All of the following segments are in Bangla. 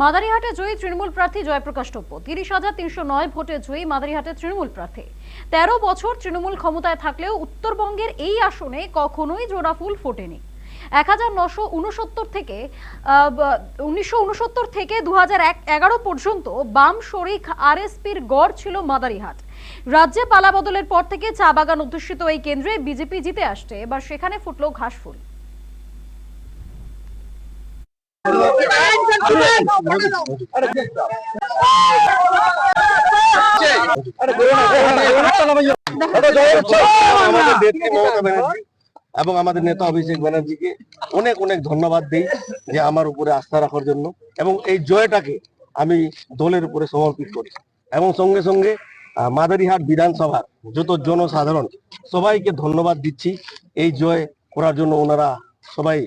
মাদারিহাটে জয়ী তৃণমূল প্রার্থী জয়প্রকাশ টপ্প তিরিশ হাজার তিনশো নয় ভোটে জয়ী মাদারিহাটের তৃণমূল প্রার্থী। তেরো বছর তৃণমূল ক্ষমতায় থাকলেও উত্তরবঙ্গের এই আসনে কখনোই জোড়া ফুল ফোটেনি। এক হাজার নশো উনসত্তর থেকে উনিশশো উনসত্তর থেকে দু হাজার এগারো পর্যন্ত বাম শরিক আরএসপির গড় ছিল মাদারিহাট। রাজ্যে পালা বদলের পর থেকে চা বাগান অধ্যুষিত এই কেন্দ্রে বিজেপি জিতে আসছে। এবার সেখানে ফুটলো ঘাস এবং আমাদের নেতা অভিষেক ব্যানার্জিকে অনেক অনেক ধন্যবাদ দিই যে আমার উপরে আস্থা রাখার জন্য এবং এই জয়টাকে আমি দলের উপরে সমর্পিত করি। এবং সঙ্গে সঙ্গে মাদারিহাট বিধানসভার যত জনসাধারণ, সবাইকে ধন্যবাদ দিচ্ছি। এই জয় করার জন্য ওনারা সবাই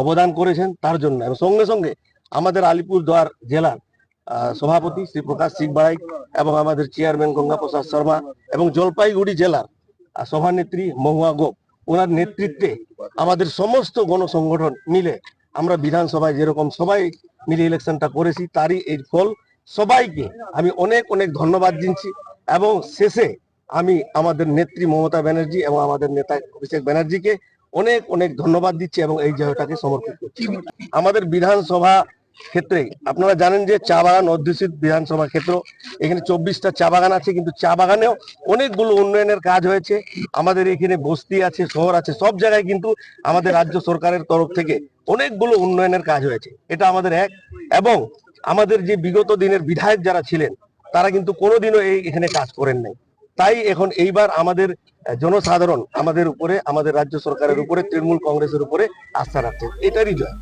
অবদান করেছেন তার জন্য। এবং সঙ্গে সঙ্গে আমাদের আলিপুরদুয়ার জেলার আহ, সভাপতি শ্রী প্রকাশ সিং এবং আমাদের চেয়ারম্যান গঙ্গা প্রসাদ শর্মা এবং জলপাইগুড়ি জেলার সভানেত্রী মহুয়া গোপ ওনার নেতৃত্বে আমাদের সমস্ত গণসংগঠন মিলে আমরা বিধানসভায় যেরকম সবাই মিলে ইলেকশনটা করেছি তারই এই ফল। সবাইকে আমি অনেক অনেক ধন্যবাদ দিচ্ছি এবং শেষে আমি আমাদের নেত্রী মমতা ব্যানার্জি এবং আমাদের নেতা অভিষেক ব্যানার্জিকে অনেক অনেক ধন্যবাদ দিচ্ছি এবং এই জয়টাকে সমর্পিত করছি। আমাদের বিধানসভা ক্ষেত্রে আপনারা জানেন যে চা বাগান অধ্যুষিত বিধানসভা ক্ষেত্র। এখানে চব্বিশটা চা বাগান আছে, কিন্তু চা বাগানেও অনেকগুলো উন্নয়নের কাজ হয়েছে। আমাদের এখানে বস্তি আছে, শহর আছে, সব জায়গায় কিন্তু আমাদের রাজ্য সরকারের তরফ থেকে অনেকগুলো উন্নয়নের কাজ হয়েছে। এটা আমাদের এক। এবং আমাদের যে বিগত দিনের বিধায়ক যারা ছিলেন, তারা কিন্তু কোনোদিনও এই এখানে কাজ করেন নাই। তাই এখন এইবার আমাদের জনসাধারণ আমাদের উপরে, আমাদের রাজ্য সরকারের উপরে, তৃণমূল কংগ্রেসের উপরে আস্থা রাখছে। এটারই জয়।